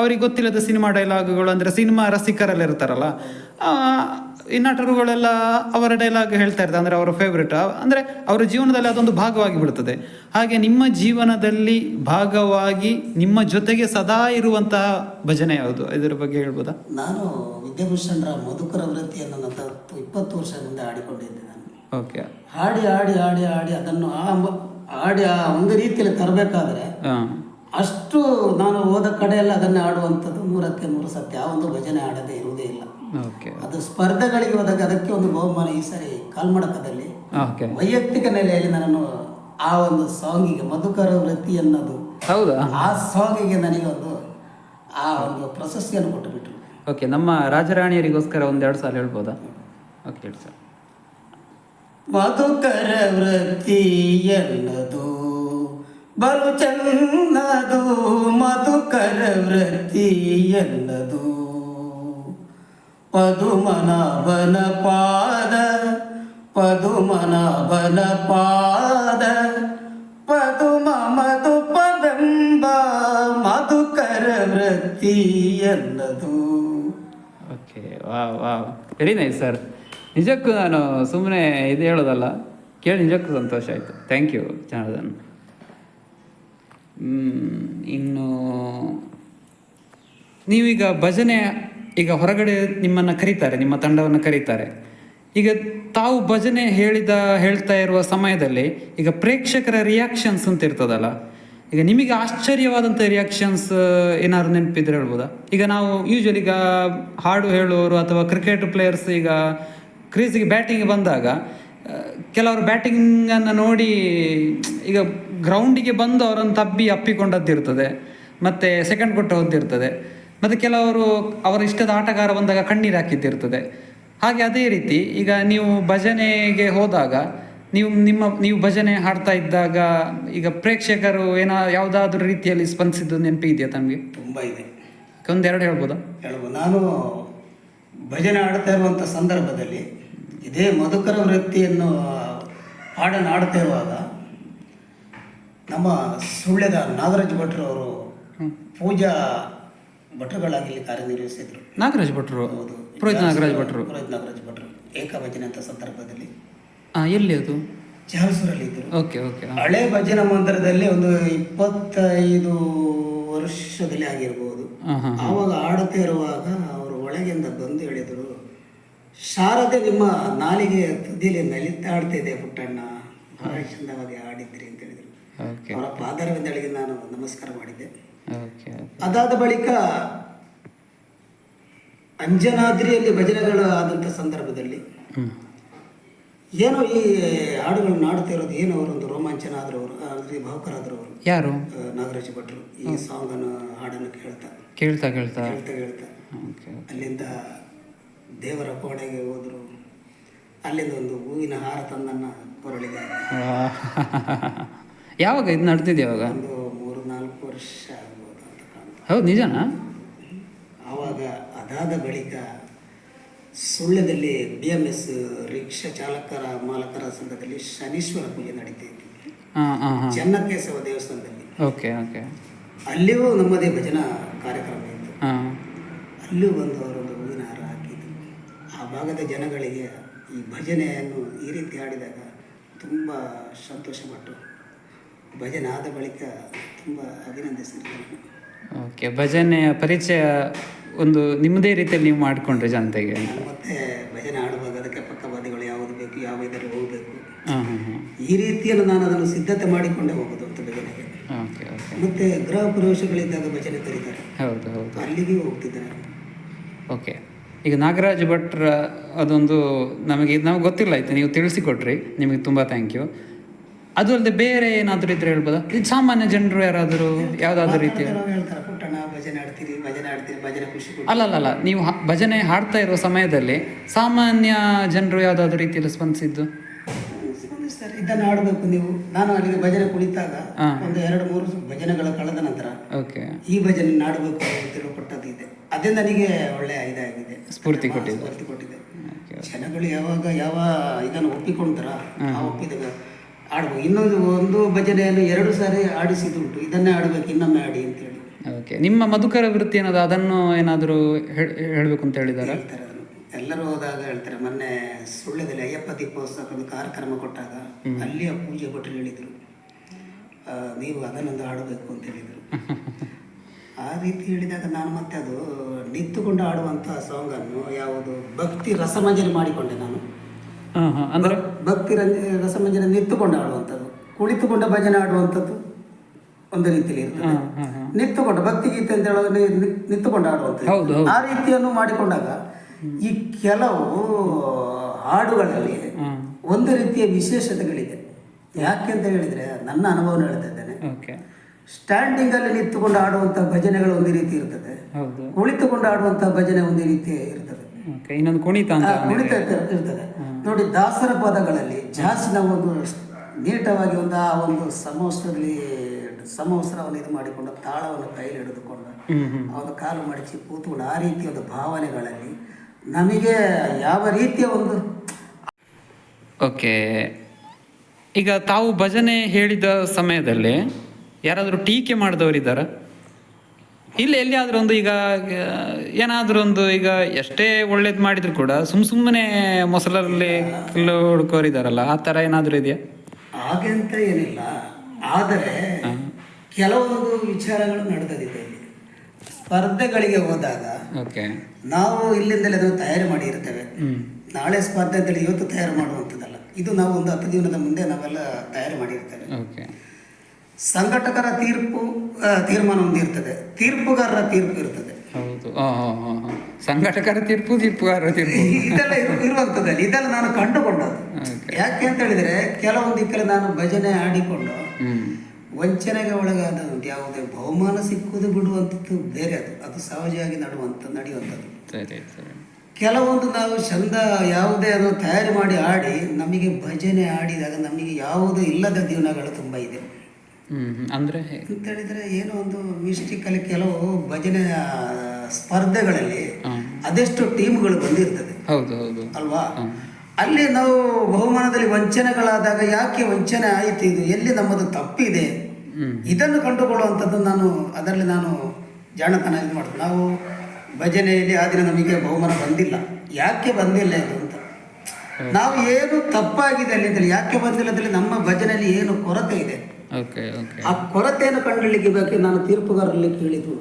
ಅವ್ರಿಗೆ ಗೊತ್ತಿಲ್ಲದ ಸಿನಿಮಾ ಡೈಲಾಗ್ಗಳು ಅಂದರೆ ಸಿನಿಮಾ ರಸಿಕರೆಲ್ಲ ಇರ್ತಾರಲ್ಲ ನಟರುಗಳೆಲ್ಲ ಅವರ ಡೈಲಾಗ್ ಹೇಳ್ತಾ ಇರ್ತಾರೆ ಅಂದರೆ ಅವರ ಫೇವ್ರೆಟ್ ಅಂದರೆ ಅವರ ಜೀವನದಲ್ಲಿ ಅದೊಂದು ಭಾಗವಾಗಿ ಬಿಡುತ್ತದೆ. ಹಾಗೆ ನಿಮ್ಮ ಜೀವನದಲ್ಲಿ ಭಾಗವಾಗಿ ನಿಮ್ಮ ಜೊತೆಗೆ ಸದಾ ಇರುವಂತಹ ಭಜನೆ ಯಾವುದು? ಇದರ ಬಗ್ಗೆ ಹೇಳ್ಬೋದಾ?
ನಾನು ವಿದ್ಯಾಭೂಷಣರ ಮಧುಕರ ವೃತ್ತಿಯನ್ನು ನನ್ನ ಇಪ್ಪತ್ತು ವರ್ಷ ಮುಂದೆ ಆಡಿಕೊಂಡಿದ್ದೆ ನಾನು.
ಓಕೆ.
ಹಾಡಿ ಹಾಡಿ ಹಾಡಿ ಹಾಡಿ ಅದನ್ನು ಆ ಹಾಡಿ ಆ ಒಂದು ರೀತಿಯಲ್ಲಿ ತರಬೇಕಾದ್ರೆ ಅಷ್ಟು ನಾನು ಹೋದ ಕಡೆಯೆಲ್ಲ ಅದನ್ನೇ ಆಡುವಂಥದ್ದು ನೂರಕ್ಕೆ ನೂರು ಸತ್ಯ. ಆ ಒಂದು ಭಜನೆ ಆಡದೆ ಇರುವುದೇ ಇಲ್ಲ. ಅದು ಸ್ಪರ್ಧೆಗಳಿಗೆ ಹೋದಾಗ ಅದಕ್ಕೆ ಒಂದು ಬಹುಮಾನ ಈ ಸಾರಿ ಕಾಲ್ಮಡಕದಲ್ಲಿ.
ಓಕೆ
ವೈಯಕ್ತಿಕ ನೆಲೆಯಲ್ಲಿ ನಾನು ಆ ಒಂದು ಸಾಂಗಿಗೆ ಮಧುಕರ ವೃತ್ತಿ ಅನ್ನೋದು.
ಹೌದಾ?
ಆ ಸಾಂಗಿಗೆ ನನಗೆ ಒಂದು ಆ ಒಂದು ಪ್ರಶಸ್ತಿಯನ್ನು ಕೊಟ್ಟು ಬಿಟ್ಟರು
ಓಕೆ ನಮ್ಮ ರಾಜರಾಣಿಯರಿಗೋಸ್ಕರ ಒಂದೆರಡು ಸಾಲ ಹೇಳ್ಬೋದಾ? ಓಕೆ ಹೇಳಿ ಸರ್.
ಮಧುಕರ ವೃತ್ತಿ ಎನ್ನದು ಬಲು ಚನ್ನದು ಮಧುಕರ ವೃತ್ತಿ ಎನ್ನದು. ಪದುಮನಾಭನ ಪಾದ ಪದುಮನಾಭನ ಪಾದ ಪದುಮ ಮಧುಪವೆಂಬ ಮಧುಕರ ವೃತ್ತಿ
ಓಕೆ ವಾ ವಾ ವೆರಿ ನೈಸ್ ಸರ್ ನಿಜಕ್ಕೂ ನಾನು ಸುಮ್ಮನೆ ಇದು ಹೇಳೋದಲ್ಲ, ಕೇಳಿ ನಿಜಕ್ಕೂ ಸಂತೋಷ ಆಯಿತು. Thank you Janardhan. ಇನ್ನು ನೀವೀಗ ಭಜನೆ ಈಗ ಹೊರಗಡೆ ನಿಮ್ಮನ್ನು ಕರೀತಾರೆ, ನಿಮ್ಮ ತಂಡವನ್ನು ಕರೀತಾರೆ. ಈಗ ತಾವು ಭಜನೆ ಹೇಳಿದ, ಹೇಳ್ತಾ ಇರುವ ಸಮಯದಲ್ಲಿ ಈಗ ಪ್ರೇಕ್ಷಕರ ರಿಯಾಕ್ಷನ್ಸ್ ಅಂತ ಇರ್ತದಲ್ಲ, ಈಗ ನಿಮಗೆ ಆಶ್ಚರ್ಯವಾದಂಥ ರಿಯಾಕ್ಷನ್ಸ್ ಏನಾದ್ರು ನೆನಪಿದ್ರೆ ಹೇಳ್ಬೋದಾ? ಈಗ ನಾವು ಯೂಶಲಿ ಈಗ ಹಾಡು ಹೇಳುವವರು ಅಥವಾ ಕ್ರಿಕೆಟ್ ಪ್ಲೇಯರ್ಸ್ ಈಗ ಕ್ರೀಸಿಗೆ ಬ್ಯಾಟಿಂಗ್ ಬಂದಾಗ ಕೆಲವರು ಬ್ಯಾಟಿಂಗನ್ನು ನೋಡಿ ಈಗ ಗ್ರೌಂಡಿಗೆ ಬಂದು ಅವರನ್ನು ತಬ್ಬಿ ಅಪ್ಪಿಕೊಂಡದ್ದಿರ್ತದೆ, ಮತ್ತು ಸೆಕೆಂಡ್ ಕೊಟ್ಟು ಹೋದಿರ್ತದೆ ಮತ್ತು ಕೆಲವರು ಅವರ ಇಷ್ಟದ ಆಟಗಾರ ಬಂದಾಗ ಕಣ್ಣೀರು ಹಾಕಿದ್ದಿರ್ತದೆ ಹಾಗೆ ಅದೇ ರೀತಿ ಈಗ ನೀವು ಭಜನೆಗೆ ಹೋದಾಗ ನೀವು ನಿಮ್ಮ ನೀವು ಭಜನೆ ಹಾಡ್ತಾ ಇದ್ದಾಗ ಈಗ ಪ್ರೇಕ್ಷಕರು ಏನೋ ಯಾವುದಾದ್ರೂ ರೀತಿಯಲ್ಲಿ ಸ್ಪಂದಿಸಿದ್ದು ನೆನಪಿದೆಯಾ ತಮಗೆ?
ತುಂಬ ಇದೆ.
ಒಂದೆರಡು ಹೇಳ್ಬೋದಾ?
ಹೇಳ್ಬೋದು. ನಾನು ಭಜನೆ ಆಡ್ತಾ ಇರುವಂಥ ಸಂದರ್ಭದಲ್ಲಿ ಇದೇ ಮಧುಕರ ವೃತ್ತಿಯನ್ನು ಹಾಡನ್ನು ಆಡ್ತಾ ಇರುವಾಗ ನಮ್ಮ ಸುಳ್ಯದ ನಾಗರಾಜ್ ಭಟ್ರು ಅವರು ಪೂಜಾ ಭಟ್ರುಗಳಾಗಿ ಇಲ್ಲಿ ಕಾರ್ಯನಿರ್ವಹಿಸಿದ್ರು.
ನಾಗರಾಜ್ ಭಟ್ರು
ಹೌದು.
ಪುರೋಹಿತ ನಾಗರಾಜ್ ಭಟ್ರು.
ಪುರೋಹಿತ ನಾಗರಾಜ್ ಭಟ್ರು ಏಕವಚನ ಅಂತ ಸಂದರ್ಭದಲ್ಲಿ.
ಹಾಂ ಎಲ್ಲಿ ಅದು?
ಜಾಲ್ಸೂರಲ್ಲಿ ಇದ್ದರು
ಓಕೆ ಓಕೆ
ಹಳೆ ಭಜನ ಮಂದಿರದಲ್ಲಿ ಒಂದು ಇಪ್ಪತ್ತೈದು ವರ್ಷದಲ್ಲಿ ಆಗಿರ್ಬೋದು. ಆವಾಗ ಆಡುತ್ತಾ ಇರುವಾಗ ಅವರು ಒಳಗಿಂದ ಬಂದು ಹೇಳಿದರು ಶಾರದೆ ನಿಮ್ಮ ನಾಲಿಗೆ ತುದಿಯಲ್ಲಿ ನಲಿತಾಡ್ತಾ ಇದೆ ಪುಟ್ಟಣ್ಣ. ಬಹಳ ಚಂದವಾಗಿ ಆಡಿದ್ರಿ ಅಂತ ಹೇಳಿದರು. ಅವರ ಪಾದರವಿಂದಳಿಗೆ ನಾನು ನಮಸ್ಕಾರ ಮಾಡಿದ್ದೆ. ಅದಾದ ಬಳಿಕ ಅಂಜನಾದ್ರಿಯಲ್ಲಿ ಭಜನೆಗಳು ಆದಂಥ ಸಂದರ್ಭದಲ್ಲಿ ಏನೋ ಈ ಹಾಡುಗಳನ್ನ ಆಡ್ತಾ ಇರೋದು ಏನೋ ಒಂದು ರೋಮಾಂಚನ ಆದ್ರವರು ಅಂದರೆ ಭಾವುಕರಾದ್ರು ಅವರು
ಯಾರು
ನಾಗರಾಜ ಭಟ್ರು ಈ ಸಾಂಗನ್ನು ಹಾಡನ್ನು ಕೇಳ್ತಾ.
ಕೇಳ್ತಾ ಕೇಳ್ತಾ.
ಕೇಳ್ತಾ ಕೇಳ್ತಾ. ಅಲ್ಲಿಂದ ದೇವರ ಕೋಣೆಗೆ ಹೋದ್ರು. ಅಲ್ಲಿಂದ ಒಂದು ಹೂವಿನ ಹಾರ ತಂದನ್ನ ಕೊರಳಿಗೆ
ಯಾವಾಗ ಇದು ನಡೆದಿದೆ ಯಾವಾಗ?
ಒಂದು ಮೂರು ನಾಲ್ಕು ವರ್ಷ
ಹೌದು ನಿಜನಾ?
ಆವಾಗ ಅದಾದ ಬಳಿಕ ಸುಳ್ಯದಲ್ಲಿ ಬಿ ಎಂ ಎಸ್ ರಿಕ್ಷಾ ಚಾಲಕರ ಮಾಲಕರ ಸಂಘದಲ್ಲಿ ಶನೀಶ್ವರ ಪೂಜೆ
ನಡೀತಾ ಇತ್ತು
ಚೆನ್ನಕೇಶವ ದೇವಸ್ಥಾನದಲ್ಲಿ.
Okay okay.
ಅಲ್ಲಿಯೂ ನಮ್ಮದೇ ಭಜನಾ ಕಾರ್ಯಕ್ರಮ ಇತ್ತು. ಅಲ್ಲೂ ಬಂದು ಅವರೊಂದು ಹೂವಿನ ಹಾರ ಹಾಕಿದ್ರು. ಆ ಭಾಗದ ಜನಗಳಿಗೆ ಈ ಭಜನೆಯನ್ನು ಈ ರೀತಿ ಹಾಡಿದಾಗ ತುಂಬ ಸಂತೋಷಪಟ್ಟು ಭಜನೆ ಆದ ಬಳಿಕ ತುಂಬ ಅಭಿನಂದಿಸಿದ್ರು
ಓಕೆ ಭಜನೆಯ ಪರಿಚಯ ಒಂದು ನಿಮ್ಮದೇ ರೀತಿಯಲ್ಲಿ ನೀವು ಮಾಡಿಕೊಂಡ್ರಿ ಜನತೆಗೆ ಅಂತ.
ಮತ್ತೆ ಭಜನೆ ಆಡುವಾಗ ಅದಕ್ಕೆ ಪಕ್ಕವಾದಿಗಳು ಯಾವುದು ಬೇಕು ಯಾವ ಇದರಲ್ಲಿ ಹೋಗಬೇಕು.
ಹಾಂ ಹಾಂ ಹಾಂ.
ಈ ರೀತಿಯಲ್ಲಿ ನಾನು ಅದನ್ನು ಸಿದ್ಧತೆ ಮಾಡಿಕೊಂಡೇ ಹೋಗೋದು ಅಂತ ಭಜನೆಗೆ
ಓಕೆ ಓಕೆ
ಮತ್ತೆ ಗೃಹ ಪ್ರವೇಶಗಳಿದ್ದಾಗ ಭಜನೆ ಕರೀತಾರೆ.
ಹೌದು ಹೌದು.
ಅಲ್ಲಿಗೆ ಹೋಗ್ತಿದ್ದಾರೆ.
ಓಕೆ ಈಗ ನಾಗರಾಜ್ ಭಟ್ರ ಅದೊಂದು ನಮಗೆ ನಮಗೆ ಗೊತ್ತಿಲ್ಲ ಆಯ್ತು. ನೀವು ತಿಳಿಸಿಕೊಟ್ರಿ. ನಿಮಗೆ ತುಂಬ ಥ್ಯಾಂಕ್ ಯು ಅದು ಅಲ್ಲದೆ ಬೇರೆ ಏನಾದರೂ ಇದ್ರೆ ಹೇಳ್ಬೋದಾ? ಇದು ಸಾಮಾನ್ಯ ಜನರು ಯಾರಾದರೂ ಯಾವುದಾದ್ರೂ ರೀತಿಯ ಅಲ್ಲ ಅಲ್ಲ ಅಲ್ಲ ನೀವು ಭಜನೆ ಹಾಡ್ತಾ ಇರೋ ಸಮಯದಲ್ಲಿ ಸಾಮಾನ್ಯ ಜನರು ಯಾವುದಾದ್ರೂ ರೀತಿಯಲ್ಲಿ ಸ್ಪಂದಿಸಿದ್ದು?
ಇದನ್ನು ಆಡಬೇಕು ನೀವು. ನಾನು ಅಲ್ಲಿಗೆ ಭಜನೆ ಕುಳಿತಾಗ. ಒಂದು ಎರಡು ಮೂರು ಭಜನೆಗಳ ಕಳೆದ ನಂತರ
ಓಕೆ.
ಈ ಭಜನೆ ಆಡಬೇಕು ಅಂತ ತಿಳುಪಟ್ಟದ್ದು ಇದೆ ಅದೇ ನನಗೆ ಒಳ್ಳೆಯ ಇದಾಗಿದೆ.
ಸ್ಫೂರ್ತಿ ಕೊಟ್ಟಿದೆ.
ಸ್ಫೂರ್ತಿ ಕೊಟ್ಟಿದೆ ಜನಗಳು ಯಾವಾಗ ಯಾವ ಇದನ್ನು ಒಪ್ಪಿಕೊಂಡ್ರ ಆ ಒಪ್ಪಿದಾಗ ಆಡ್ಬೇಕು. ಇನ್ನೊಂದು ಒಂದು ಭಜನೆಯನ್ನು ಎರಡು ಸಾರಿ ಆಡಿಸಿದುಂಟು ಇದನ್ನೇ ಆಡಬೇಕು ಇನ್ನೊಮ್ಮೆ ಆಡಿ ಅಂತೇಳಿ
ಓಕೆ. ನಿಮ್ಮ ಮಧುಕರ ವೃತ್ತಿ ಏನದು? ಅದನ್ನು ಏನಾದರೂ ಹೇಳಬೇಕು ಅಂತ ಹೇಳಿದಾರ?
ಹೇಳ್ತಾರೆ ಅದನ್ನು ಎಲ್ಲರೂ ಹೋದಾಗ ಹೇಳ್ತಾರೆ ಮೊನ್ನೆ ಸುಳ್ಳ್ಯದಲ್ಲಿ ಅಯ್ಯಪ್ಪ ದೀಪೋತ್ಸವದ ಕಾರ್ಯಕ್ರಮ ಕೊಟ್ಟಾಗ ಅಲ್ಲಿಯ ಪೂಜೆ ಕೊಟ್ಟರು ಹೇಳಿದರು. ಆ, ನೀವು ಅದನ್ನೊಂದು ಆಡಬೇಕು ಅಂತ ಹೇಳಿದರು. ಆ ರೀತಿ ಹೇಳಿದಾಗ ನಾನು ಮತ್ತೆ ಅದು ನಿಂತುಕೊಂಡು ಆಡುವಂಥ ಸಾಂಗನ್ನು ಯಾವುದು? ಭಕ್ತಿ ರಸಮಂಜರಿ ಮಾಡಿಕೊಂಡೆ ನಾನು.
ಅಂದರೆ?
ಭಕ್ತಿ ರಂಜ ರಸಮಂಜರಿ ನಿಂತುಕೊಂಡು ಆಡುವಂಥದ್ದು ಕುಳಿತುಕೊಂಡ ಭಜನೆ ಆಡುವಂಥದ್ದು ಒಂದು ರೀತಿಯಲ್ಲಿ ಇರ್ತದೆ. ನಿಂತುಕೊಂಡು ಭಕ್ತಿ ಗೀತೆ ಅಂತ ಹೇಳೋದ್ರೆ ನಿಂತುಕೊಂಡು ಆಡುವಂಥದ್ದು. ಆ ರೀತಿಯನ್ನು ಮಾಡಿಕೊಂಡಾಗ ಈ ಕೆಲವು ಹಾಡುಗಳಲ್ಲಿ ಒಂದು ರೀತಿಯ ವಿಶೇಷತೆಗಳಿದೆ. ಯಾಕೆ ಅಂತ ಹೇಳಿದ್ರೆ ನನ್ನ ಅನುಭವ ಹೇಳ್ತಾ ಇದ್ದೇನೆ. ಸ್ಟ್ಯಾಂಡಿಂಗ್ ಅಲ್ಲಿ ನಿಂತುಕೊಂಡು ಆಡುವಂತಹ ಭಜನೆಗಳು ಒಂದು ರೀತಿ ಇರ್ತದೆ. ಕುಳಿತುಕೊಂಡು ಆಡುವಂತಹ ಭಜನೆ ಒಂದು ರೀತಿ ಇರ್ತದೆ.
ಇನ್ನೊಂದು ಕುಣಿತ ಅಂತ
ಕುಣಿತ ಇರ್ತದೆ. ನೋಡಿ ದಾಸರ ಪದಗಳಲ್ಲಿ ಜಾಸ್ತಿ ನಾವು ಒಂದು ನೀಟವಾಗಿ ಒಂದು ಆ ಒಂದು ಸಮವಸ್ತ್ರದಲ್ಲಿ ಸಮವಸ್ತ್ರವನ್ನು ಇದು ಮಾಡಿಕೊಂಡು ತಾಳವನ್ನು ಕೈಲಿ ಹಿಡಿದುಕೊಂಡು ಅವನು ಕಾಲು ಮಡಚಿ ಕೂತ್ಕೊಂಡು ಆ ರೀತಿಯ ಒಂದು ಭಾವನೆಗಳಲ್ಲಿ ನಮಗೆ ಯಾವ ರೀತಿಯ ಒಂದು
ಓಕೆ ಈಗ ತಾವು ಭಜನೆ ಹೇಳಿದ ಸಮಯದಲ್ಲಿ ಯಾರಾದರೂ ಟೀಕೆ ಮಾಡಿದವರಿದ್ದಾರಾ? ಇಲ್ಲ ಎಲ್ಲಿಯಾದರೂ ಒಂದು ಈಗ ಏನಾದರೂ ಒಂದು ಈಗ ಎಷ್ಟೇ ಒಳ್ಳೇದು ಮಾಡಿದ್ರು ಕೂಡ ಸುಮ್ ಸುಮ್ಮನೆ ಮೊಸರಲ್ಲಿ ಕಿಲ್ಲು ಹುಡ್ಕೋರಿದಾರಲ್ಲ ಆ ಥರ ಏನಾದರೂ ಇದೆಯಾ?
ಹಾಗೆ ಅಂತ ಏನಿಲ್ಲ. ಆದರೆ ಕೆಲವೊಂದು ವಿಚಾರಗಳು ನಡೆದಿದೆ ಸ್ಪರ್ಧೆಗಳಿಗೆ ಹೋದಾಗ
ಓಕೆ.
ನಾವು ಇಲ್ಲಿಂದಲೇ ಅದನ್ನು ತಯಾರಿ ಮಾಡಿ ಇರ್ತೇವೆ
ಹ್ಞೂ
ನಾಳೆ ಸ್ಪರ್ಧೆ ಅಂತೇಳಿ ಇವತ್ತು ತಯಾರು ಮಾಡುವಂಥದ್ದಲ್ಲ. ಇದು ನಾವು ಒಂದು ಹತ್ತು ದಿನದ ಮುಂದೆ ನಾವೆಲ್ಲ ತಯಾರು ಮಾಡಿರ್ತೇವೆ.
ಓಕೆ.
ಸಂಘಟಕರ ತೀರ್ಪು ತೀರ್ಮಾನ ಹೊಂದಿರ್ತದೆ ತೀರ್ಪುಗಾರರ ತೀರ್ಪು ಇರ್ತದೆ.
ಹೌದು. ಸಂಘಟಕರ ತೀರ್ಪು ತೀರ್ಪುಗಾರರ ತೀರ್ಪು.
ಇದೆಲ್ಲ ಇರು- ಇರುವಂಥದ್ದಲ್ಲಿ ಇದೆಲ್ಲ ನಾನು ಕಂಡುಕೊಂಡದ್ದು. ಯಾಕೆ ಅಂತ ಹೇಳಿದ್ರೆ ಕೆಲವೊಂದು ಕಡೆ ನಾನು ಭಜನೆ ಆಡಿಕೊಂಡು ವಂಚನೆಗೆ ಒಳಗಾದ ಯಾವುದೇ ಬಹುಮಾನ ಸಿಕ್ಕುವುದು ಬಿಡುವಂಥದ್ದು ಬೇರೆ ಅದು. ಅದು ಸಹಜವಾಗಿ ನಡುವಂತ ನಡೆಯುವಂಥದ್ದು. ಕೆಲವೊಂದು ನಾವು ಚಂದ ಯಾವುದೇ ಅದನ್ನು ತಯಾರಿ ಮಾಡಿ ಆಡಿ ನಮಗೆ ಭಜನೆ ಆಡಿದಾಗ ನಮಗೆ ಯಾವುದೂ ಇಲ್ಲದ ದಿನಗಳು ತುಂಬ ಇದೆ.
ಅಂದ್ರೆ?
ಅಂತ ಹೇಳಿದ್ರೆ ಏನೋ ಒಂದು ಮಿಸ್ಟಿಕಲ್ಲಿ ಕೆಲವು ಭಜನೆ ಸ್ಪರ್ಧೆಗಳಲ್ಲಿ. ಅದೆಷ್ಟು ಟೀಮ್ಗಳು ಬಂದಿರ್ತದೆ.
ಹೌದು ಹೌದು.
ಅಲ್ವಾ? ಅಲ್ಲಿ ನಾವು ಬಹುಮಾನದಲ್ಲಿ ವಂಚನೆಗಳಾದಾಗ ಯಾಕೆ ವಂಚನೆ ಆಯಿತು ಇದು? ಎಲ್ಲಿ ನಮ್ಮದು ತಪ್ಪಿದೆ? ಇದನ್ನು ಕಂಡುಕೊಳ್ಳುವಂಥದ್ದು ನಾನು ಅದರಲ್ಲಿ ನಾನು ಜಾಣತನ ಇದು ಮಾಡ್ತೇನೆ. ನಾವು ಭಜನೆಯಲ್ಲಿ ಆದರೆ ದಿನ ನಮಗೆ ಬಹುಮಾನ ಬಂದಿಲ್ಲ. ಯಾಕೆ ಬಂದಿಲ್ಲ ಇದು ಅಂತ? ನಾವು ಏನು ತಪ್ಪಾಗಿದೆ ಅಲ್ಲಿ ಅಂತೇಳಿ ಯಾಕೆ ಬಂದಿಲ್ಲ ಅಂತೇಳಿ ನಮ್ಮ ಭಜನೆಯಲ್ಲಿ ಏನು ಕೊರತೆ ಇದೆ? ಆ ಕೊರತೆಯನ್ನು ಕಂಡುಹಿಡಿಲಿಕ್ಕೆ ಬೇಕು ನಾನು ತೀರ್ಪುಗಾರರಲ್ಲಿ ಕೇಳಿದ್ದು.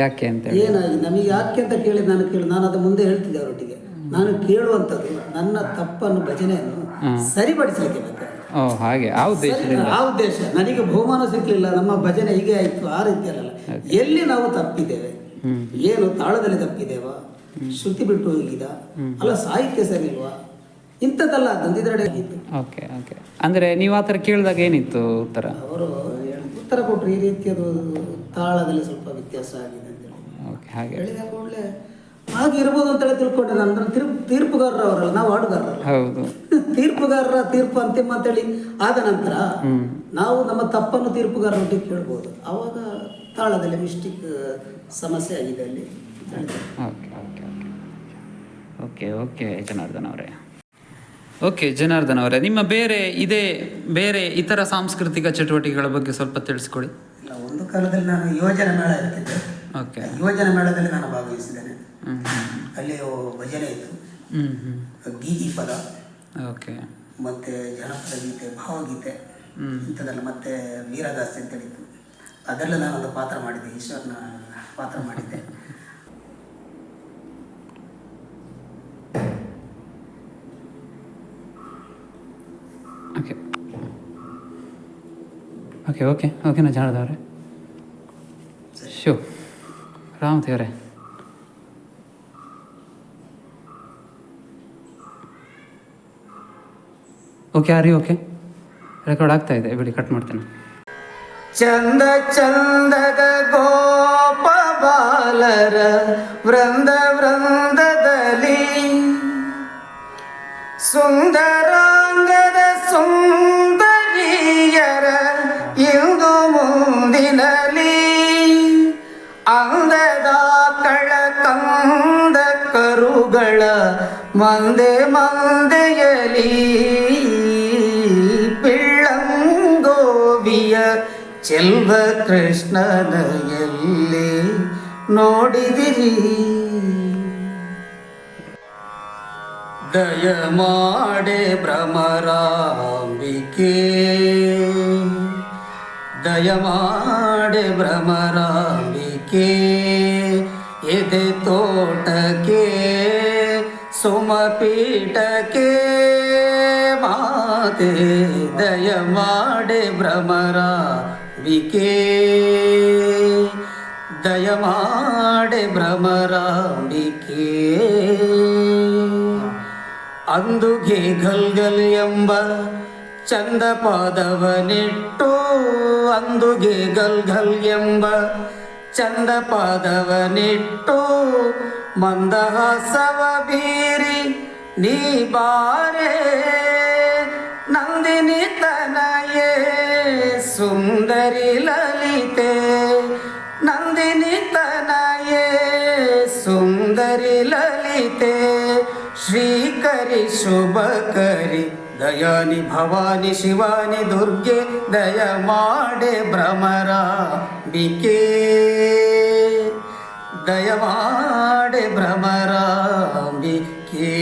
ಯಾಕೆ ಅಂತ
ಏನಾಗಿ ನಮಗೆ ಯಾಕೆ ಅಂತ ಕೇಳಿ ನಾನು ಕೇಳಿ ನಾನು ಅದು ಮುಂದೆ ಹೇಳ್ತಿದ್ದೆ ಅವರೊಟ್ಟಿಗೆ. ನಾನು ಕೇಳುವಂಥದ್ದು ನನ್ನ ತಪ್ಪನ್ನು ಭಜನೆಯನ್ನು ಸರಿಪಡಿಸಲಿಕ್ಕೆ ಬೇಕು
ಓ ಹಾಗೆ. ಆ ಉದ್ದೇಶ
ಆ ಉದ್ದೇಶ. ನನಗೆ ಬಹುಮಾನ ಸಿಕ್ಕಲಿಲ್ಲ ನಮ್ಮ ಭಜನೆ ಹೀಗೆ ಆಯ್ತು. ಆ ರೀತಿಯಲ್ಲ ಎಲ್ಲಿ ನಾವು ತಪ್ಪಿದ್ದೇವೆ? ಏನು ತಾಳದಲ್ಲಿ ತಪ್ಪಿದ್ದೇವಾ? ಶ್ರುತಿ ಬಿಟ್ಟು ಹೋಗಿದ? ಅಲ್ಲ ಸಾಹಿತ್ಯ ಸರಿ ಇಲ್ವಾ ಇಂಥದ್ದಲ್ಲ ಆಗಿತ್ತು
ಓಕೆ ಓಕೆ. ಅಂದ್ರೆ ನೀವು ಆ ಥರ ಕೇಳಿದಾಗ ಏನಿತ್ತು ಉತ್ತರ?
ಅವರು ಉತ್ತರ ಕೊಟ್ಟರು ಈ ರೀತಿಯದು ತಾಳದಲ್ಲಿ ಸ್ವಲ್ಪ ವ್ಯತ್ಯಾಸ ಆಗಿದೆ ಅಂತೇಳಿ
ಓಕೆ ಹಾಗೆ.
ಹೇಳಿದ ಕೂಡಲೇ ಹಾಗೆ ಇರ್ಬೋದು ಅಂತೇಳಿ ತಿಳ್ಕೊಂಡೆ ನಂತರ ತೀರ್ಪು ತೀರ್ಪುಗಾರರು ಅವರಲ್ಲ ನಾವು ಹಾಡುಗಾರರು
ಹೌದು.
ತೀರ್ಪುಗಾರರ ತೀರ್ಪು ಅಂತಿಮ ಅಂತೇಳಿ ಆದ ನಂತರ ನಾವು ನಮ್ಮ ತಪ್ಪನ್ನು ತೀರ್ಪುಗಾರರೊಟ್ಟಿಗೆ ಕೇಳ್ಬೋದು. ಅವಾಗ ತಾಳದಲ್ಲಿ ಮಿಸ್ಟಿಕ್ ಸಮಸ್ಯೆ ಆಗಿದೆ ಅಲ್ಲಿ.
Okay okay okay. Okay okay Janardhan ಅವರೇ. ಓಕೆ ಜನಾರ್ದನ್ ಅವರೇ ನಿಮ್ಮ ಬೇರೆ ಇದೇ ಬೇರೆ ಇತರ ಸಾಂಸ್ಕೃತಿಕ ಚಟುವಟಿಕೆಗಳ ಬಗ್ಗೆ ಸ್ವಲ್ಪ ತಿಳಿಸ್ಕೊಡಿ.
ಇಲ್ಲ ಒಂದು ಕಾಲದಲ್ಲಿ ನಾನು ಯೋಜನೆ ಮೇಳ ಇರ್ತಿದ್ದೆ.
ಓಕೆ.
ಯೋಜನೆ ಮೇಳದಲ್ಲಿ ನಾನು ಭಾಗವಹಿಸಿದ್ದೇನೆ. ಅಲ್ಲಿ ಭಜನೆ ಇತ್ತು. ಗೀಗಿ ಪದ.
ಓಕೆ.
ಮತ್ತೆ ಜನಪದ ಗೀತೆ ಭಾವಗೀತೆ ಇಂಥದ್ದೆಲ್ಲ. ಮತ್ತೆ ವೀರದಾಸ್ತಿ ಅಂತ ಹೇಳಿತ್ತು ಅದೆಲ್ಲ ನಾನೊಂದು ಪಾತ್ರ ಮಾಡಿದ್ದೆ ಈಶ್ವರನ ಪಾತ್ರ ಮಾಡಿದ್ದೆ.
ಓಕೆ ಓಕೆ ಓಕೆ ಓಕೆನಾ ಜಾಣದವ್ರೆ ಶೋ ರಾಮ್ ಅವರೇ ಓಕೆ ಆರಿ ಓಕೆ ರೆಕಾರ್ಡ್ ಆಗ್ತಾ ಇದೆ, ಬಿಡಿ ಕಟ್ ಮಾಡ್ತೇನೆ.
ಚಂದ ಚಂದದ ಗೋಪ ಬಾಲರ ವೃಂದ ವೃಂದದಲ್ಲಿ ಸುಂದರಾಂಗದ ಕರುಗಳ ಮಂದೆ ಮಂದೆಯಲಿ, ಪಿಳ್ಳಂಗೋವಿಯ ಚೆಲ್ವ ಕೃಷ್ಣನ ಎಲ್ಲಿ ನೋಡಿದಿರಿ. ದಯ ಮಾಡೆ ಭ್ರಮರಾಂಬಿಕೆ. ದಯ ಮಾಡೆ ಭ್ರಮರಾಂಬಿಕೆ. ಎದೆ ತೋಟಕ್ಕೆ ಸುಮಪೀಠಕ್ಕೆ ಮಾತೆ ದಯ ಮಾಡೆ ಭ್ರಮರ ವಿಕೆ ದಯ ಮಾಡೆ ಭ್ರಮರಾಂಬಿಕೆ ಅಂದುಗೆ ಗಲ್ಗಲ್ ಎಂಬ ಚಂದ ಪಾದವನಿಟ್ಟು ಅಂದುಗೆ ಗಲ್ಗಲ್ ಎಂಬ ಚಂದ ಪಾದವನಿಟ್ಟು ಮಂದಹಾಸವ ಬೀರಿ ನೀ ಬಾರೆ, ನಂದಿನಿ ತನಯೇ, ಸುಂದರಿ ಲಲಿತೆ. ನಂದಿನಿ ತನಯೇ, ಸುಂದರಿ ಲಲಿತೆ. ಶ್ರೀಕರಿ ಶುಭಕರಿ ದಯಾನಿ ಭವಾನಿ ಶಿವಾನಿ ದುರ್ಗೆ, ದಯ ಮಾಡೆ ಭ್ರಮರ ಬಿಕೆ ದಯ ಮಾಡೆ ಭ್ರಮರ ಬಿಕೆ